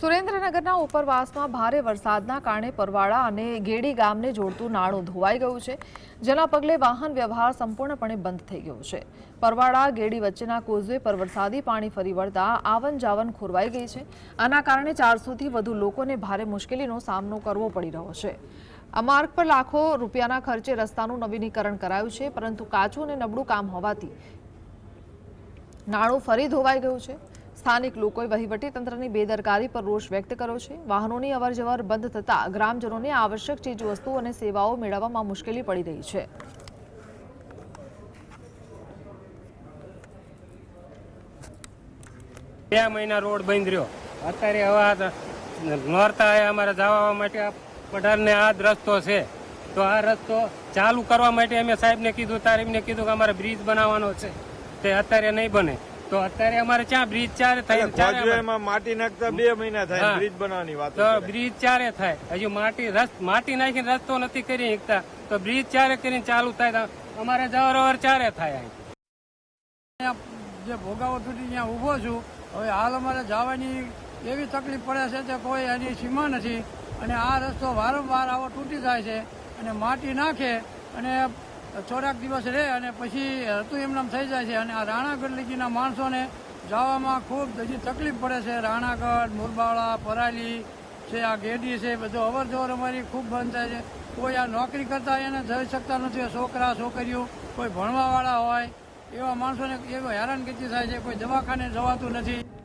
સુરેન્દ્રનગરના ઉપરવાસમાં ભારે વરસાદના કારણે પરવાળા અને ગેડી ગામને જોડતું નાણું ધોવાઈ ગયું છે, જેના પગલે વાહન વ્યવહાર સંપૂર્ણપણે બંધ થઈ ગયો છે. પરવાળા, ગેડી વચ્ચેના કોઝવે પર વરસાદી પાણી ફરી વળતા આવન જાવન ખોરવાઈ ગઈ છે. આના કારણે ચારસોથી વધુ લોકોને ભારે મુશ્કેલીનો સામનો કરવો પડી રહ્યો છે. આ માર્ગ પર લાખો રૂપિયાના ખર્ચે રસ્તાનું નવીનીકરણ કરાયું છે, પરંતુ કાચું અને નબળું કામ હોવાથી નાણું ફરી ધોવાઈ ગયું છે. સ્થાનિક લોકોએ વહીવટીતંત્રની બેદરકારી પર રોષ વ્યક્ત કર્યો છે. વાહનોની અવરજવર બંધ થતાં ગ્રામજનોને આવશ્યક ચીજવસ્તુઓ અને સેવાઓ મેળવવામાં મુશ્કેલી પડી રહી છે. બે મહિના રોડ બંધ રહ્યો. અત્યારે હવે નોરતા અમારે જવા માટે પઢારને આ રસ્તો છે. તો આ રસ્તો ચાલુ કરવા માટે અમે સાહેબને કીધું, તારે કીધું કે અમારે બ્રિજ બનાવવાનો છે. તે અત્યારે નહીં બને. તો અત્યારે અમારે ક્યાં બ્રિજ ચારે થાય માટી નાખતા બે મહિના થાય બ્રિજ બનાવવાની વાત તો બ્રિજ ચારે થાય. હજુ માટી રસ માટી નાખીને રસ્તો નથી કરી શકતા. તો બ્રિજ ચારે કરીને ચાલુ થાય અમારે જવારવર ચારે થાય જે ભોગાવો તૂટી ત્યાં ઊભો છું હવે હાલ અમારે જવાની એવી તકલીફ પડે છે કે કોઈ એની સીમા નથી અને આ રસ્તો વારંવાર આવો તૂટી જાય છે અને માટી નાખે અને થોડાક દિવસ રહે અને પછી હતું એમનામ થઈ જાય છે. અને આ રાણાગઢ લીગીના માણસોને જવામાં ખૂબ હજી તકલીફ પડે છે. રાણાગઢ મુરબાળા પરાલી છે, આ ગેડી છે, બધું અવરજવર અમારી ખૂબ બંધ થાય છે. કોઈ આ નોકરી કરતા એને જઈ શકતા નથી. છોકરા, છોકરીઓ કોઈ ભણવાવાળા હોય એવા માણસોને એવો હેરાનગતિ થાય છે. કોઈ દવાખાને જવાતું નથી.